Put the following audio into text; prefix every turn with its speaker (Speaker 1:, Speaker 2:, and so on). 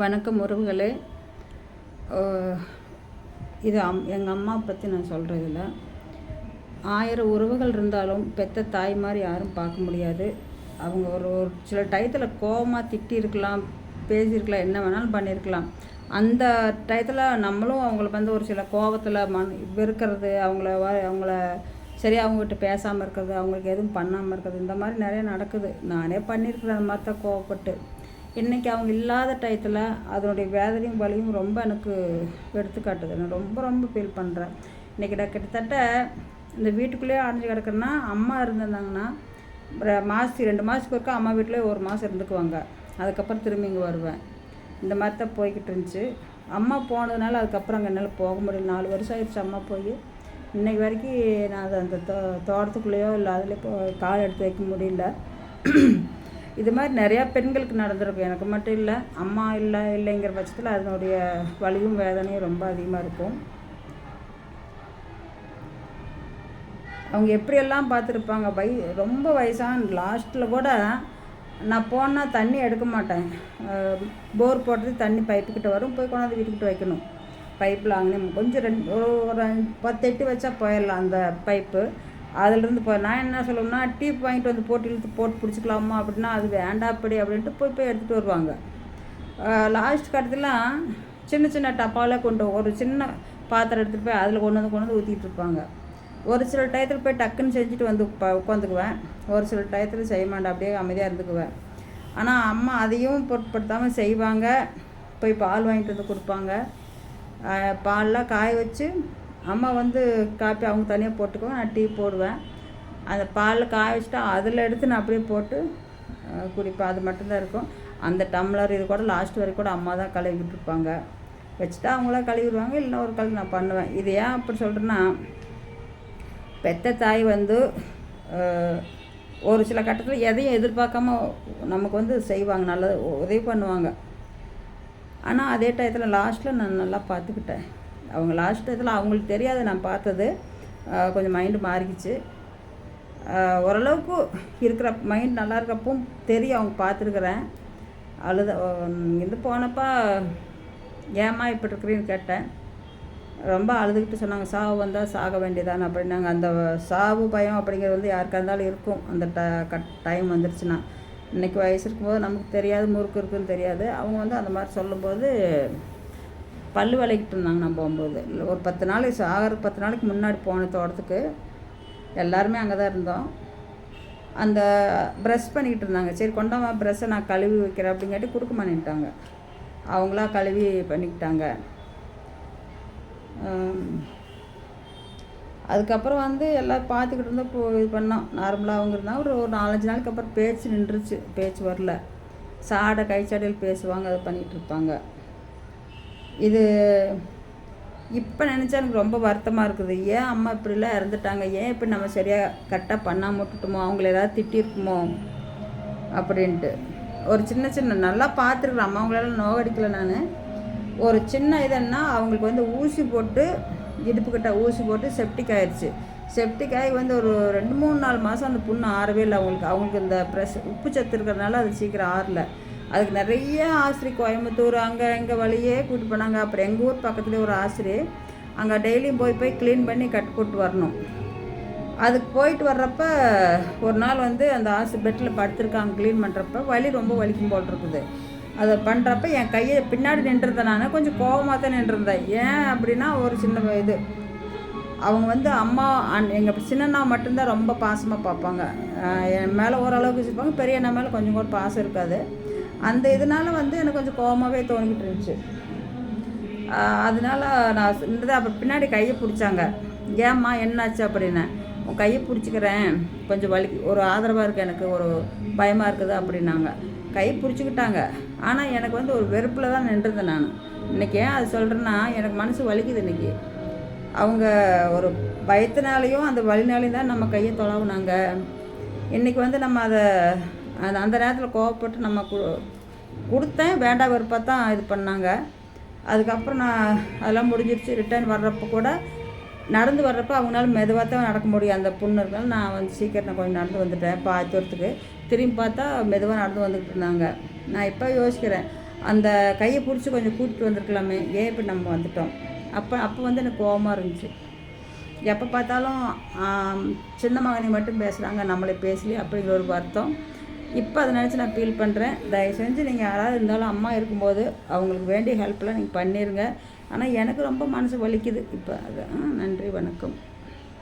Speaker 1: வணக்கம் உறவுகளே. இது அம் எங்கள் அம்மா பற்றி நான் சொல்கிறதில்ல ஆயிரம் உறவுகள் இருந்தாலும் பெத்த தாய் மாதிரி யாரும் பார்க்க முடியாது. அவங்க ஒரு ஒரு சில டயத்தில் கோவமாக திட்டியிருக்கலாம் பேசியிருக்கலாம் என்ன வேணாலும் பண்ணியிருக்கலாம். அந்த டயத்தில் நம்மளும் அவங்கள வந்து ஒரு சில கோவத்தில் மண் வெறுக்கிறது அவங்கள அவங்கள சரியாக அவங்ககிட்ட பேசாமல் இருக்கிறது அவங்களுக்கு எதுவும் பண்ணாமல் இருக்கிறது இந்த மாதிரி நிறைய நடக்குது. நானே பண்ணியிருக்கிறேன் அந்த மாதிரி தான் கோவப்பட்டு. இன்றைக்கி அவங்க இல்லாத டயத்தில் அதனுடைய வேதனையும் வலியும் ரொம்ப எனக்கு எடுத்துக்காட்டுது. நான் ரொம்ப ரொம்ப ஃபீல் பண்ணுறேன் இன்றைக்கி நான் கிட்டத்தட்ட இந்த வீட்டுக்குள்ளேயே அடைஞ்சு கிடக்குறேன்னா அம்மா இருந்திருந்தாங்கன்னா ஒரு மாதத்துக்கு ரெண்டு மாதத்துக்கு ஒருக்கா அம்மா வீட்டிலே ஒரு மாதம் இருந்துக்குவாங்க. அதுக்கப்புறம் திரும்பி இங்கே வருவேன். இந்த மாதிரி தான் போய்கிட்டு இருந்துச்சு. அம்மா போனதுனால அதுக்கப்புறம் அங்கே என்னால் போக முடியல. நாலு வருஷம் ஆயிடுச்சு அம்மா போய். இன்றைக்கு வரைக்கும் நான் அதை அந்த தோ தோட்டத்துக்குள்ளேயோ இல்லை அதில் கால் எடுத்து வைக்க முடியல. இது மாதிரி நிறையா பெண்களுக்கு நடந்திருக்கும். எனக்கு மட்டும் இல்லை அம்மா இல்லை இல்லைங்கிற பட்சத்தில் அதனுடைய வலியும் வேதனையும் ரொம்ப அதிகமாக இருக்கும். அவங்க எப்படியெல்லாம் பார்த்துருப்பாங்க? வை ரொம்ப வயசான லாஸ்ட்டில் கூட நான் போனால் தண்ணி எடுக்க மாட்டேன். போர் போட்டது தண்ணி பைப்புக்கிட்ட வரும் போய் கொண்டாந்து வீட்டுக்கிட்ட வைக்கணும். பைப்பில் அங்கே கொஞ்சம் ரெண்டு ஒரு ஒரு பத்து எட்டு வச்சா போயிடலாம் அந்த பைப்பு அதிலிருந்து இப்போ நான் என்ன சொல்லுவேன்னா டீப் வாங்கிட்டு வந்து போட்டு இழுத்து போட்டு பிடிச்சிக்கலாமா அப்படின்னா அது வேண்டாம் அப்படி அப்படின்ட்டு போய் போய் எடுத்துகிட்டு வருவாங்க. லாஸ்ட் கட்டத்துலாம் சின்ன சின்ன டப்பாவில் கொண்டு ஒரு சின்ன பாத்திரம் எடுத்துகிட்டு போய் அதில் கொண்டு வந்து கொண்டு வந்து ஊற்றிட்டு இருப்பாங்க. ஒரு சில டயத்தில் போய் டக்குன்னு செஞ்சுட்டு வந்து உட்காந்துக்குவேன் ஒரு சில டயத்தில் செய்ய மாட்டேன் அப்படியே அமைதியாக இருந்துக்குவேன். ஆனால் அம்மா அதையும் பொருட்படுத்தாமல் செய்வாங்க. போய் பால் வாங்கிட்டு வந்து கொடுப்பாங்க. பால்லாம் காய வச்சு அம்மா வந்து காப்பி அவங்க தனியாக போட்டுக்குவேன் நான் டீ போடுவேன். அந்த பாலில் காய வச்சுட்டா அதில் எடுத்து நான் அப்படியே போட்டு குடிப்பேன். அது மட்டும்தான் இருக்கும். அந்த டம்ளர் இது கூட லாஸ்ட் வரைக்கும் கூட அம்மா தான் கழுவிட்டு இருப்பாங்க வச்சுட்டா அவங்களா கழுவிடுவாங்க இல்லைன்னா ஒரு கழுவி நான் பண்ணுவேன். இது ஏன் அப்படி சொல்கிறேன்னா பெத்த தாய் வந்து ஒரு சில கட்டத்தில் எதையும் எதிர்பார்க்காம நமக்கு வந்து செய்வாங்க நல்லது உதவி பண்ணுவாங்க. ஆனால் அதே டயத்தில் லாஸ்ட்டில் நான் நல்லா பார்த்துக்கிட்டேன். அவங்க லாஸ்ட் டயத்தில் அவங்களுக்கு தெரியாது நான் பார்த்தது கொஞ்சம் மைண்டு மாறிக்கிச்சு. ஓரளவுக்கு இருக்கிற மைண்ட் நல்லா இருக்கப்பவும் தெரியும் அவங்க பார்த்துருக்குறேன். அழுத இருந்து போனப்போ ஏம்மா இப்படி இருக்கிறீன்னு கேட்டேன். ரொம்ப அழுதுகிட்டு சொன்னாங்க சாவு வந்தால் சாக வேண்டியதானே அப்படின்னாங்க. அந்த சாவு பயம் அப்படிங்கிறது வந்து யாருக்காக இருந்தாலும் இருக்கும். அந்த ட கட் டைம் வந்துருச்சுன்னா. இன்றைக்கி வயசு இருக்கும்போது நமக்கு தெரியாது முறுக்கு இருக்குன்னு தெரியாது. அவங்க வந்து அந்த மாதிரி சொல்லும்போது பல்லு விளக்கிட்டு இருந்தாங்க நான் போகும்போது ஒரு பத்து நாளைக்கு சாகிறதுக்கு பத்து நாளைக்கு முன்னாடி போன தோட்டத்துக்கு எல்லாருமே அங்கே தான் இருந்தோம். அந்த ப்ரெஷ் பண்ணிக்கிட்டு இருந்தாங்க. சரி கொண்டாமா ப்ரெஷ்ஷை நான் கழுவி வைக்கிறேன் அப்படிங்காட்டி கொடுக்க மாட்டேன்ட்டாங்க அவங்களா கழுவி பண்ணிக்கிட்டாங்க. அதுக்கப்புறம் வந்து எல்லாம் பார்த்துக்கிட்டு இருந்தால் இப்போ இது பண்ணோம். நார்மலாக அவங்க இருந்தால் ஒரு ஒரு நாலஞ்சு நாளைக்கு அப்புறம் பேச்சு நின்றுச்சு. பேச்சு வரல. சாடை கைச்சாடையில் பேசுவாங்க அதை பண்ணிகிட்டு இருப்பாங்க. இது இப்போ நினச்சா எனக்கு ரொம்ப வருத்தமாக இருக்குது. ஏன் அம்மா இப்படிலாம் இறந்துட்டாங்க? ஏன் இப்படி நம்ம சரியாக கரெக்டாக பண்ணாமல் விட்டுட்டோமோ? அவங்கள ஏதாவது திட்டிருக்குமோ? அப்படின்ட்டு. ஒரு சின்ன சின்ன நல்லா பார்த்துருக்குறேன். அம்மா அவங்களால நோகடிக்கல நான். ஒரு சின்ன இதுன்னா அவங்களுக்கு வந்து ஊசி போட்டு இடுப்புக்கிட்ட ஊசி போட்டு செப்டிக் ஆயிடுச்சு செப்டிக் ஆகி வந்து ஒரு ரெண்டு மூணு நாலு மாதம் அந்த புண்ணு ஆறவே இல்லை அவங்களுக்கு. அவங்களுக்கு இந்த ப்ரெஸ் உப்பு சத்து இருக்கிறதுனால அது சீக்கிரம் ஆறல. அதுக்கு நிறைய ஆசிரியர் கோயம்புத்தூர் அங்கே எங்கள் வழியே கூட்டி போனாங்க. அப்புறம் எங்கள் ஊர் பக்கத்துலேயே ஒரு ஆசிரியர் அங்கே டெய்லியும் போய் போய் க்ளீன் பண்ணி கட் போட்டு வரணும். அதுக்கு போயிட்டு வர்றப்ப ஒரு நாள் வந்து அந்த ஆசு பெட்டில் படுத்திருக்காங்க க்ளீன் பண்ணுறப்ப வலி ரொம்ப வலிக்கும் போல் இருக்குது. அதை பண்ணுறப்ப என் கையை பின்னாடி நின்றுருந்தேன் நான் கொஞ்சம் கோவமாக தான் நின்றுருந்தேன். ஏன் அப்படின்னா ஒரு சின்ன இது. அவங்க வந்து அம்மா அண்ட் எங்கள் சின்னண்ணா மட்டும்தான் ரொம்ப பாசமாக பார்ப்பாங்க. என் மேலே ஓரளவுக்கு வச்சுருப்பாங்க பெரிய அண்ணா மேலே கொஞ்சம் கூட பாசம் இருக்காது. அந்த இதனால வந்து எனக்கு கொஞ்சம் கோபமாகவே தோணிக்கிட்டு இருந்துச்சு. அதனால நான் இருந்தது அப்போ பின்னாடி கையை பிடிச்சாங்க. ஏம்மா என்னாச்சு அப்படின்னேன் உன் கையை பிடிச்சிக்கிறேன். கொஞ்சம் வலி ஒரு ஆதரவாக இருக்குது எனக்கு ஒரு பயமாக இருக்குது அப்படின்னாங்க. கை பிடிச்சிக்கிட்டாங்க. ஆனால் எனக்கு வந்து ஒரு வெறுப்பில் தான் நின்றுருந்தேன் நான். இன்றைக்கி ஏன் அது சொல்கிறேன்னா எனக்கு மனசு வலிக்குது இன்றைக்கி அவங்க ஒரு பயத்தினாலையும் அந்த வலினாலையும் தான் நம்ம கையை தொலைவுனாங்க. இன்றைக்கி வந்து நம்ம அதை அது அந்த நேரத்தில் கோவப்பட்டு நம்ம கு கொடுத்தேன் வேண்டாம் வெறுப்பாக தான் இது பண்ணாங்க. அதுக்கப்புறம் நான் அதெல்லாம் முடிஞ்சிருச்சு. ரிட்டர்ன் வர்றப்போ கூட நடந்து வர்றப்போ அவங்களால மெதுவாக தான் நடக்க முடியும். அந்த புண்ணு இருந்தாலும் நான் வந்து சீக்கிரம் நான் கொஞ்சம் நடந்து வந்துட்டேன். பாதி தூரத்துக்கு திரும்பி பார்த்தா மெதுவாக நடந்து வந்துக்கிட்டு இருந்தாங்க. நான் இப்போ யோசிக்கிறேன். அந்த கையை பிடிச்சி கொஞ்சம் கூட்டிகிட்டு வந்திருக்கலாமே. ஏன் இப்படி நம்ம வந்துட்டோம்? அப்போ அப்போ வந்து எனக்கு கோபமாக இருந்துச்சு. எப்போ பார்த்தாலும் சின்ன மகனை மட்டும் பேசுகிறாங்க நம்மளை பேசலையே. அப்படிங்கிற ஒரு வருத்தம். இப்போ அதை நினச்சி நான் ஃபீல் பண்ணுறேன் தயவு செஞ்சு நீங்கள் யாராவது இருந்தாலும் அம்மா இருக்கும்போது அவங்களுக்கு வேண்டிய ஹெல்ப்லாம் நீங்கள் பண்ணிடுங்க ஆனால் எனக்கு ரொம்ப மனசு வலிக்குது. இப்போ அது ஆ, நன்றி வணக்கம்.